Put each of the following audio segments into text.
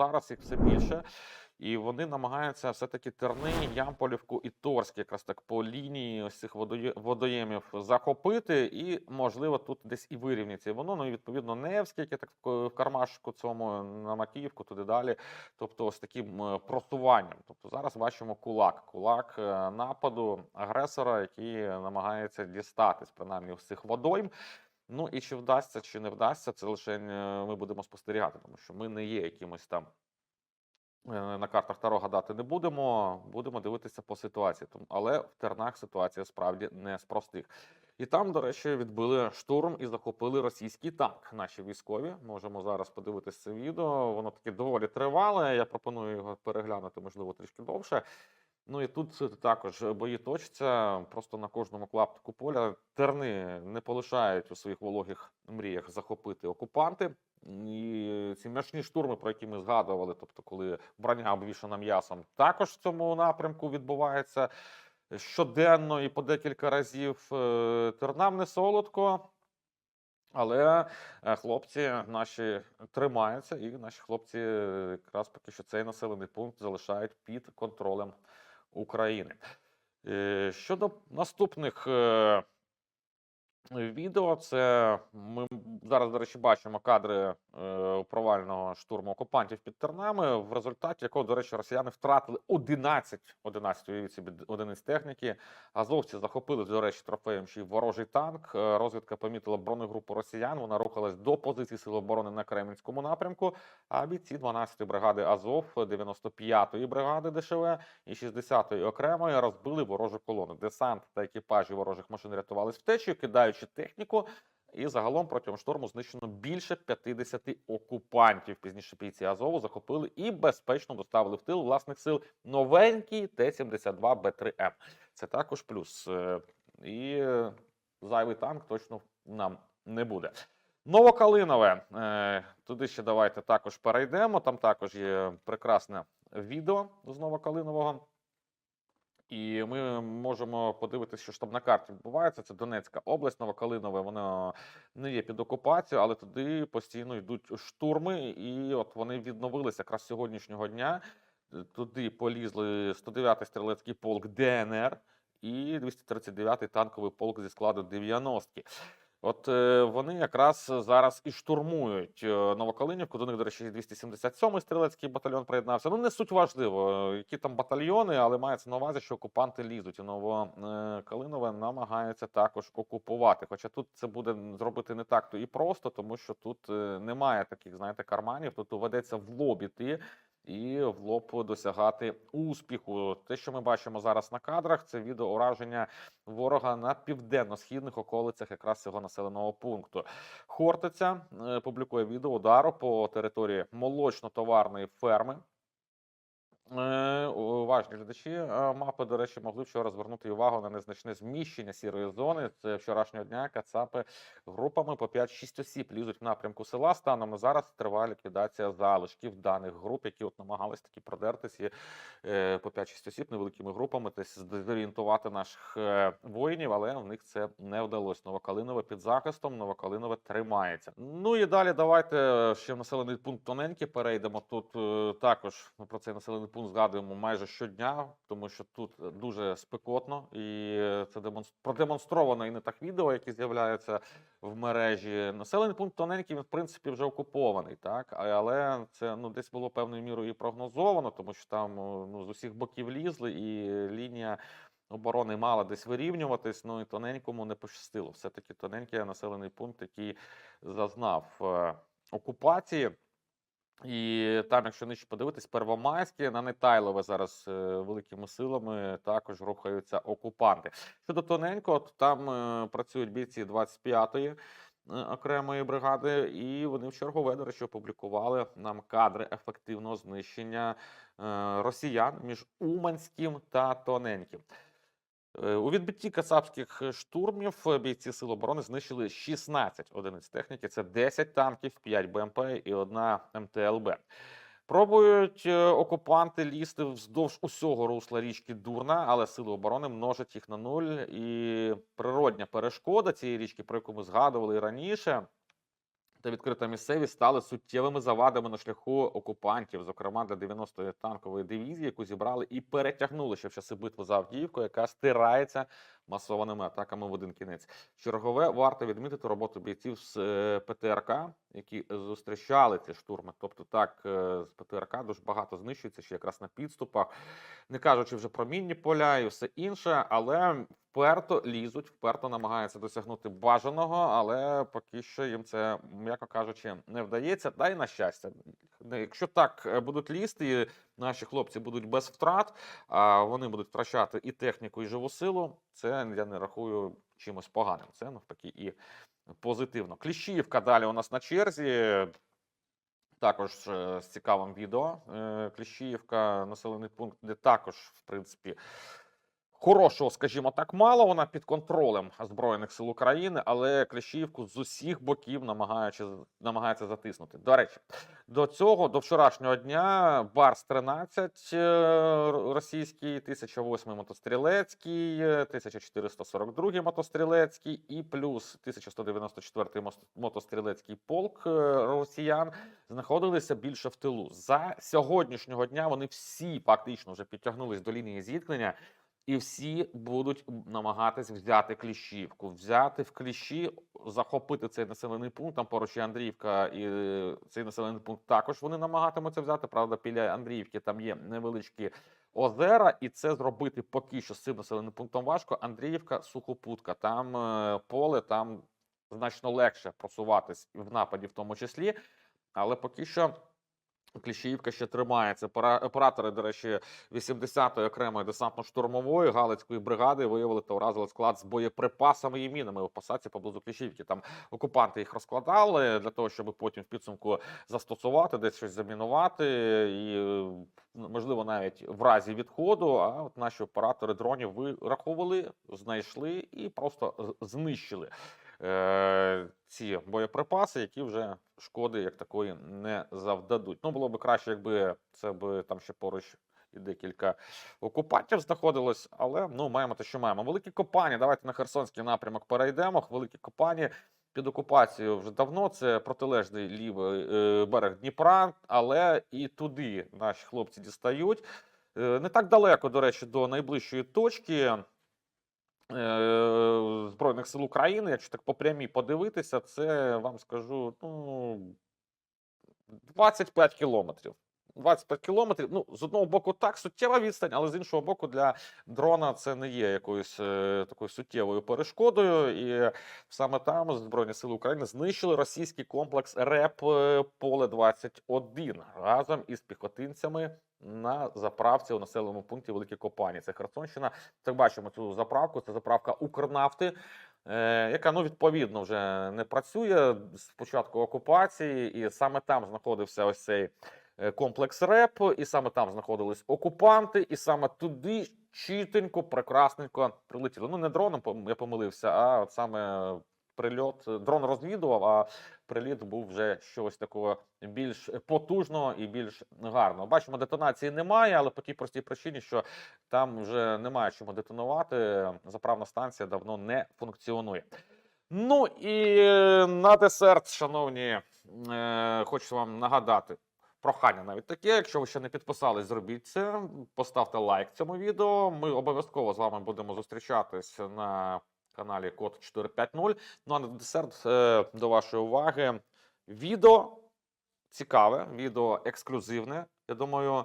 зараз їх все більше. І вони намагаються все-таки Терни, Ямполівку і Торськ, якраз так по лінії ось цих водоє- водоємів захопити, і можливо тут десь і вирівняться. Воно ну і відповідно не скільки так в в кармашку цьому на Макіївку, туди далі. Тобто, ось таким е, просуванням. Тобто зараз бачимо кулак, кулак е, нападу агресора, який намагається дістатись принаймні з цих водойм. Ну і чи вдасться, чи не вдасться, це лише е, ми будемо спостерігати, тому що ми не є якимось там е, на картах Таро гадати не будемо. Будемо дивитися по ситуації. Але в Тернах ситуація справді не з простих. І там, до речі, відбили штурм і захопили російський танк. Наші військові можемо зараз подивитися це відео. Воно таке доволі тривале. Я пропоную його переглянути, можливо, трішки довше. Ну і тут також бої точаться просто на кожному клаптику поля. Терни не полишають у своїх вологих мріях захопити окупанти. І ці м'ясні штурми, про які ми згадували, тобто, коли броня обвішана м'ясом, також в цьому напрямку відбувається щоденно і по декілька разів. Е, Тернам не солодко. Але е, хлопці наші тримаються, і наші хлопці е, якраз поки що цей населений пункт залишають під контролем України. Е, Щодо наступних е, відео, це ми зараз, до речі, бачимо кадри е, провального штурму окупантів під Тернами, в результаті якого, до речі, росіяни втратили 11, 11 уявіть собі, одиниць техніки. Азовці захопили, до речі, трофеєм ще й ворожий танк. Е, Розвідка помітила бронегрупу росіян. Вона рухалась до позиції Сил оборони на Кремінському напрямку. А бійці 12-ї бригади Азов, 95-ї бригади ДШВ і 60-ї окремої розбили ворожу колону. Десант та екіпажі ворожих машин рятувались втечею, кидаючи техніку. І загалом протягом шторму знищено більше 50 окупантів. Пізніше бійці Азову захопили і безпечно доставили в тил власних сил новенький Т-72Б3М. Це також плюс. Е, І зайвий танк точно нам не буде. Новокалинове. Е, Туди ще давайте також перейдемо. Там також є прекрасне відео з Новокалинового. І ми можемо подивитися, що ж там на карті відбувається. Це Донецька область, Новокалинове. Воно не є під окупацією, але туди постійно йдуть штурми, і от вони відновилися якраз сьогоднішнього дня. Туди полізли 109-й стрілецький полк ДНР і 239-й танковий полк зі складу 90-ки. От е, вони якраз зараз і штурмують е, Новокалинівку. До них, до речі, 277-й стрілецький батальйон приєднався. Ну, не суть важливо, е, які там батальйони, але мається на увазі, що окупанти лізуть. І Новокалинове намагаються також окупувати. Хоча тут це буде зробити не так то і просто, тому що тут е, немає таких, знаєте, карманів. Тут доведеться в лоб іти і в лоб досягати успіху. Те, що ми бачимо зараз на кадрах, це відео ураження ворога на південно-східних околицях якраз цього населеного пункту. Хортиця е, публікує відео удару по території молочно-товарної ферми. Е, Уважні глядачі е, мапи, до речі, могли вчора звернути увагу на незначне зміщення сірої зони. Це вчорашнього дня кацапи групами по 5-6 осіб лізуть в напрямку села. Станом на зараз триває ліквідація залишків даних груп, які от намагались таки продертись і е, по 5-6 осіб невеликими групами десь зорієнтувати наших воїнів, але в них це не вдалося. Новокалинове під захистом, Новокалинове тримається. Ну і далі давайте ще в населений пункт Тоненький перейдемо. Тут також про цей населений пункт згадуємо майже щодня, тому що тут дуже спекотно, і це демонстр... продемонстровано і не так відео, які з'являються в мережі. Населений пункт Тоненький, він в принципі вже окупований, так але це ну десь було певною мірою і прогнозовано, тому що там ну з усіх боків лізли, і лінія. Оборони мала десь вирівнюватись, ну і тоненькому не пощастило. Все-таки тоненький населений пункт, який зазнав е, окупації. І там, якщо нижче подивитись, Первомайське на Нетайлове зараз е, великими силами також рухаються окупанти. Щодо тоненького, то там е, працюють бійці 25-ї е, окремої бригади, і вони в чергове, до речі, опублікували нам кадри ефективного знищення росіян між Уманським та Тоненьким. Е, У відбитті кацапських е, штурмів е, бійці Сил оборони знищили 16 одиниць техніки. Це 10 танків, 5 БМП і одна МТЛБ. Пробують окупанти лізти вздовж усього русла річки Дурна, але сили оборони множать їх на нуль. І природня перешкода цієї річки, про яку ми згадували раніше. Та відкрита місцевість стали суттєвими завадами на шляху окупантів, зокрема для 90-ї танкової дивізії, яку зібрали і перетягнули ще в часи битви за Авдіївку, яка стирається масованими атаками в один кінець. Чергове варто відмітити роботу бійців з е, ПТРК, які зустрічали ці штурми. Тобто, так е, з ПТРК дуже багато знищується ще якраз на підступах, не кажучи вже про мінні поля і все інше, але вперто лізуть, вперто намагаються досягнути бажаного, але поки що їм це, м'яко кажучи, не вдається. Та й на щастя, якщо так е, будуть лізти, наші хлопці будуть без втрат, а вони будуть втрачати і техніку, і живу силу. Це я не рахую чимось поганим. Це навпаки і позитивно. Кліщівка далі у нас на черзі. Також е, з цікавим відео. Е, Кліщіївка, населений пункт, де також, в принципі, хорошого, скажімо так, мало. Вона під контролем Збройних сил України, але Кліщіївку з усіх боків намагаючи, намагається затиснути. До речі, до цього, до вчорашнього дня, Барс 13 е, російський, 1008 мотострілецький, е, 1442 мотострілецький і плюс 1194 мос- мотострілецький полк е, росіян знаходилися більше в тилу. За сьогоднішнього дня вони всі фактично вже підтягнулись до лінії зіткнення. І всі будуть намагатись взяти кліщівку, взяти в кліщі, захопити цей населений пункт. Там поруч є Андріївка, і е, цей населений пункт також вони намагатимуться взяти. Правда, біля Андріївки там є невеличкі озера, і це зробити поки що з цим населеним пунктом важко. Андріївка, сухопутка, там е, поле, там значно легше просуватись в нападі, в тому числі. Але поки що Кліщіївка ще тримається. Оператори, до речі, 80-ї окремої десантно-штурмової галицької бригади виявили та вразили склад з боєприпасами і мінами в посадці поблизу Кліщіївки. Там окупанти їх розкладали для того, щоб потім в підсумку застосувати, десь щось замінувати, і е, можливо навіть в разі відходу. А от наші оператори дронів вираховували, знайшли і просто знищили е, ці боєприпаси, які вже шкоди як такої не завдадуть. Ну було б краще, якби це би там ще поруч. І декілька окупантів знаходилось, але ну маємо те, що маємо. Великі Копані. Давайте на Херсонський напрямок перейдемо. Великі Копані під окупацією вже давно. Це протилежний лівий е, берег Дніпра, але і туди наші хлопці дістають. Е, не так далеко, до речі, до найближчої точки Збройних сил України, якщо так по прямій подивитися, це вам скажу ну, 25 кілометрів. 25 кілометрів. Ну, з одного боку, так, суттєва відстань, але з іншого боку, для дрона це не є якоюсь е, такою суттєвою перешкодою. І саме там Збройні Сили України знищили російський комплекс РЕП е, Поле 21 разом із піхотинцями на заправці у населеному пункті Великі Копані. Це Херсонщина. Так бачимо цю заправку. Це заправка Укрнафти. Е, яка ну відповідно вже не працює з початку окупації, і саме там знаходився ось цей комплекс РЕП, і саме там знаходились окупанти, і саме туди чітенько, прекрасненько прилетіли. Ну не дроном я помилився, а от саме прильот. Дрон розвідував, а приліт був вже щось такого більш потужного і більш гарного. Бачимо, детонації немає, але по тій простій причині, що там вже немає чому детонувати. Заправна станція давно не функціонує. Ну і е, на десерт, шановні, е, хочу вам нагадати. Прохання навіть таке. Якщо ви ще не підписались, зробіть це. Поставте лайк цьому відео. Ми обов'язково з вами будемо зустрічатись на каналі Код 450. Ну а на десерт е, до вашої уваги. Відео цікаве, відео ексклюзивне. Я думаю,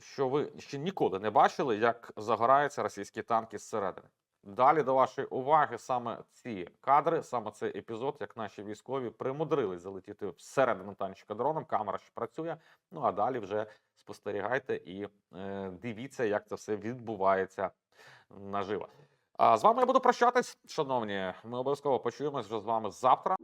що ви ще ніколи не бачили, як загораються російські танки зсередини. Далі до вашої уваги саме ці кадри, саме цей епізод, як наші військові примудрились залетіти всередину танчика дроном. Камера ще працює. Ну а далі вже спостерігайте і е, дивіться, як це все відбувається наживо. А з вами я буду прощатись, шановні. Ми обов'язково почуємось вже з вами завтра.